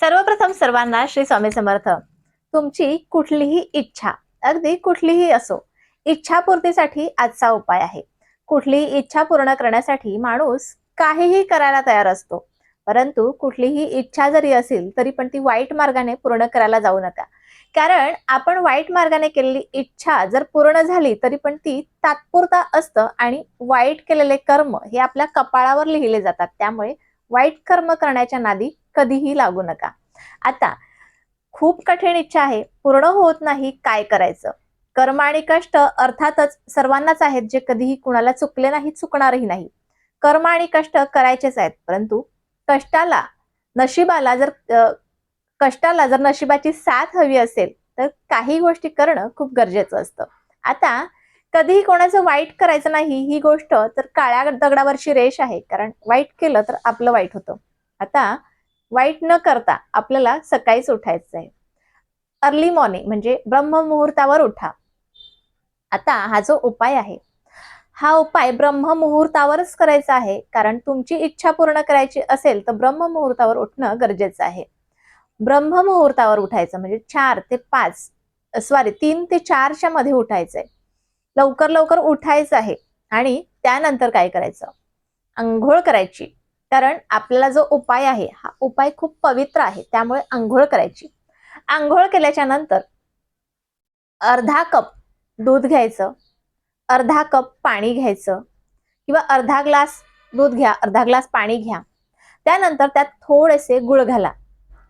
सर्वप्रथम सर्वांना श्री स्वामी समर्थ. तुमची कुठलीही इच्छा अगदी कुठलीही असो इच्छापूर्तीसाठी आजचा उपाय आहे. कुठलीही इच्छा पूर्ण करण्यासाठी माणूस काहीही करायला तयार असतो. परंतु कुठलीही इच्छा जरी असेल तरी पण ती वाईट मार्गाने पूर्ण करायला जाऊ नका. कारण आपण वाईट मार्गाने केलेली इच्छा जर पूर्ण झाली तरी पण ती तात्पुरता असतं आणि वाईट केलेले कर्म हे आपल्या कपाळावर लिहिले जातात. त्यामुळे वाईट कर्म करण्याच्या नादी कधीही लागू नका. आता खूप कठीण इच्छा आहे. पूर्ण होत नाही काय करायचं? कर्म आणि कष्ट अर्थातच सर्वांनाच आहेत जे कधीही कुणाला चुकले नाही चुकणारही नाही. कर्म आणि कष्ट करायचेच आहेत परंतु कष्टाला नशिबाला जर कष्टाला जर नशिबाची साथ हवी असेल तर काही गोष्टी करणं खूप गरजेचं असतं. आता कधीही कोणाचं वाईट करायचं नाही ही गोष्ट तर काळ्या दगडावरची रेष आहे. कारण वाईट केलं तर आपलं वाईट होतं. आता वाईट न करता आपल्याला सकाळीच उठायचं आहे. अर्ली मॉर्निंग म्हणजे ब्रह्ममुहूर्तावर उठा. आता हा जो उपाय आहे हा उपाय ब्रह्ममुहूर्तावरच करायचा आहे. कारण तुमची इच्छा पूर्ण करायची असेल तर ब्रह्ममुहूर्तावर उठणं गरजेचं आहे. ब्रह्ममुहूर्तावर उठायचं म्हणजे चार ते पाच सॉरी तीन ते चारच्या मध्ये उठायचंय. लवकर लवकर उठायचं आहे. आणि त्यानंतर काय करायचं? आंघोळ करायची. कारण आपल्याला जो उपाय आहे हा उपाय खूप पवित्र आहे. त्यामुळे आंघोळ करायची. आंघोळ केल्याच्यानंतर अर्धा कप दूध घ्यायचं. अर्धा कप पाणी घ्यायचं. किंवा अर्धा ग्लास दूध घ्या अर्धा ग्लास पाणी घ्या. त्यानंतर त्यात थोडेसे गुळ घाला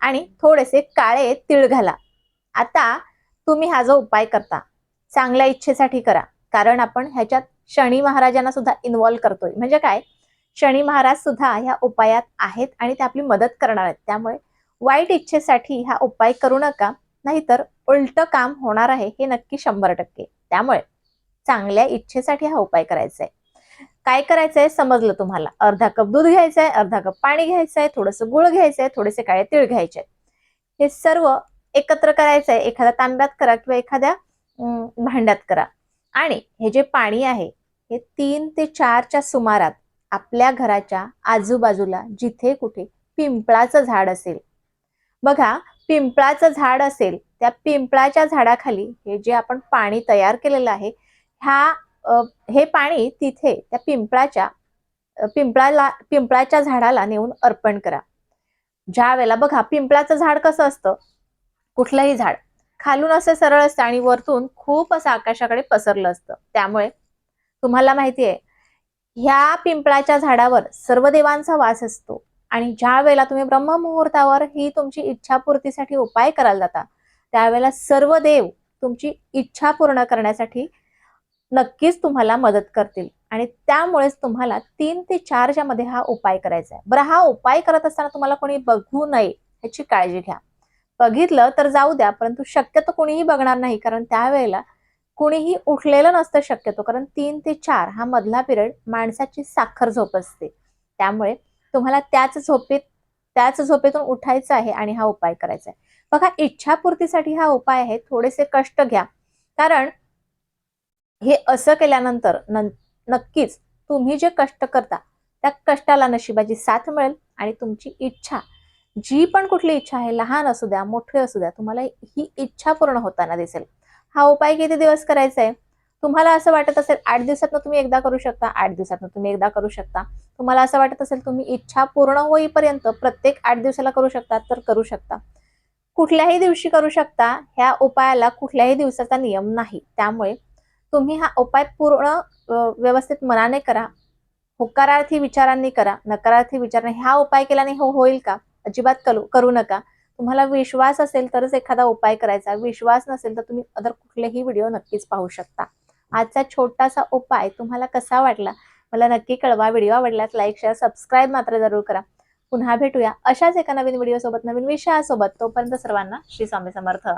आणि थोडेसे काळे तीळ घाला. आता तुम्ही हा जो उपाय करता चांगल्या इच्छेसाठी करा. कारण आपण ह्याच्यात शनी महाराजांना सुद्धा इन्व्हॉल्व करतोय. म्हणजे काय? शनी महाराज सुद्धा ह्या उपायात आहेत आणि ते आपली मदत करणार आहेत. त्यामुळे वाईट इच्छेसाठी हा उपाय करू नका नाहीतर उलट काम होणार आहे हे नक्की शंभर टक्के. त्यामुळे चांगल्या इच्छेसाठी हा उपाय करायचा आहे काय करायचंय समजलं तुम्हाला? अर्धा कप दूध घ्यायचंय अर्धा कप पाणी घ्यायचंय थोडंसं गुळ घ्यायचंय थोडेसे काळे तीळ घ्यायचे हे सर्व एकत्र करायचंय. एखाद्या तांब्यात करा किंवा एखाद्या भांड्यात करा. आणि हे जे पाणी आहे हे तीन ते चारच्या सुमारात आपल्या घराच्या आजूबाजूला जिथे कुठे पिंपळाचं झाड असेल. बघा पिंपळाचं झाड असेल त्या पिंपळाच्या झाडाखाली हे जे आपण पाणी तयार केलेलं आहे ह्या हे पाणी तिथे त्या पिंपळाच्या पिंपळाला पिंपळाच्या झाडाला नेऊन अर्पण करा. ज्या वेळेला बघा पिंपळाचं झाड कसं असतं? कुठलंही झाड. खालून असं सरळ असतं आणि वरतून खूप असं आकाशाकडे पसरलं असतं. त्यामुळे तुम्हाला माहिती आहे ह्या पिंपळाच्या झाडावर सर्व देवांचा वास असतो. आणि ज्या वेळेला तुम्ही ब्रह्ममुहूर्तावर ही तुमची इच्छापूर्तीसाठी उपाय करायला जाता त्यावेळेला सर्व देव तुमची इच्छा पूर्ण करण्यासाठी नक्कीच तुम्हाला मदत करतील. आणि त्यामुळेच तुम्हाला तीन ते चारच्या मध्ये हा उपाय करायचा आहे. बरं हा उपाय करत असताना तुम्हाला कोणी बघू नये ह्याची काळजी घ्या. बघितलं तर जाऊ द्या परंतु शक्यतो कुणीही बघणार नाही कारण त्यावेळेला कुणीही उठलेलं नसतं शक्यतो कारण तीन ते चार हा मधला पिरियड माणसाची साखर झोप असते. त्यामुळे तुम्हाला त्याच झोपेत त्याच झोपेतून उठायचं आहे आणि हा उपाय करायचा आहे. बघा इच्छापूर्तीसाठी हा उपाय आहे थोडेसे कष्ट घ्या. कारण हे असं केल्यानंतर नक्कीच तुम्ही जे कष्ट करता त्या कष्टाला नशिबाची साथ मिळेल आणि तुमची इच्छा जी पण कुठली इच्छा आहे लहान असू द्या मोठी असू द्या तुम्हाला ही इच्छा पूर्ण होताना दिसेल. हा उपाय किती दिवस करायचा आहे? तुम्हाला असं वाटत असेल आठ दिवसात तुम्ही एकदा करू शकता आठ दिवसात तुम्ही एकदा करू शकता. तुम्हाला असं वाटत असेल तुम्ही इच्छा पूर्ण होईपर्यंत प्रत्येक आठ दिवसाला करू शकता तर करू शकता. कुठल्याही दिवशी करू शकता ह्या उपायाला कुठल्याही दिवसाचा नियम नाही. त्यामुळे तुम्ही हा उपाय पूर्ण व्यवस्थित मनाने करा. होकारार्थी विचारांनी करा नकारार्थी विचारांनी. हा उपाय केल्याने हो होईल का? अजिबात करू करू नका. तुम्हाला विश्वास असेल तरच एखादा उपाय करायचा. विश्वास नसेल तर तुम्ही अदर कुठलेही व्हिडिओ नक्कीच पाहू शकता. आजचा छोटासा उपाय तुम्हाला कसा वाटला? मला नक्की कळवा. व्हिडिओ आवडल्यास लाईक शेअर सबस्क्राईब मात्र जरूर करा. पुन्हा भेटूया अशाच एका नवीन व्हिडिओ सोबत नवीन विषयासोबत. तोपर्यंत सर्वांना श्री स्वामी समर्थ.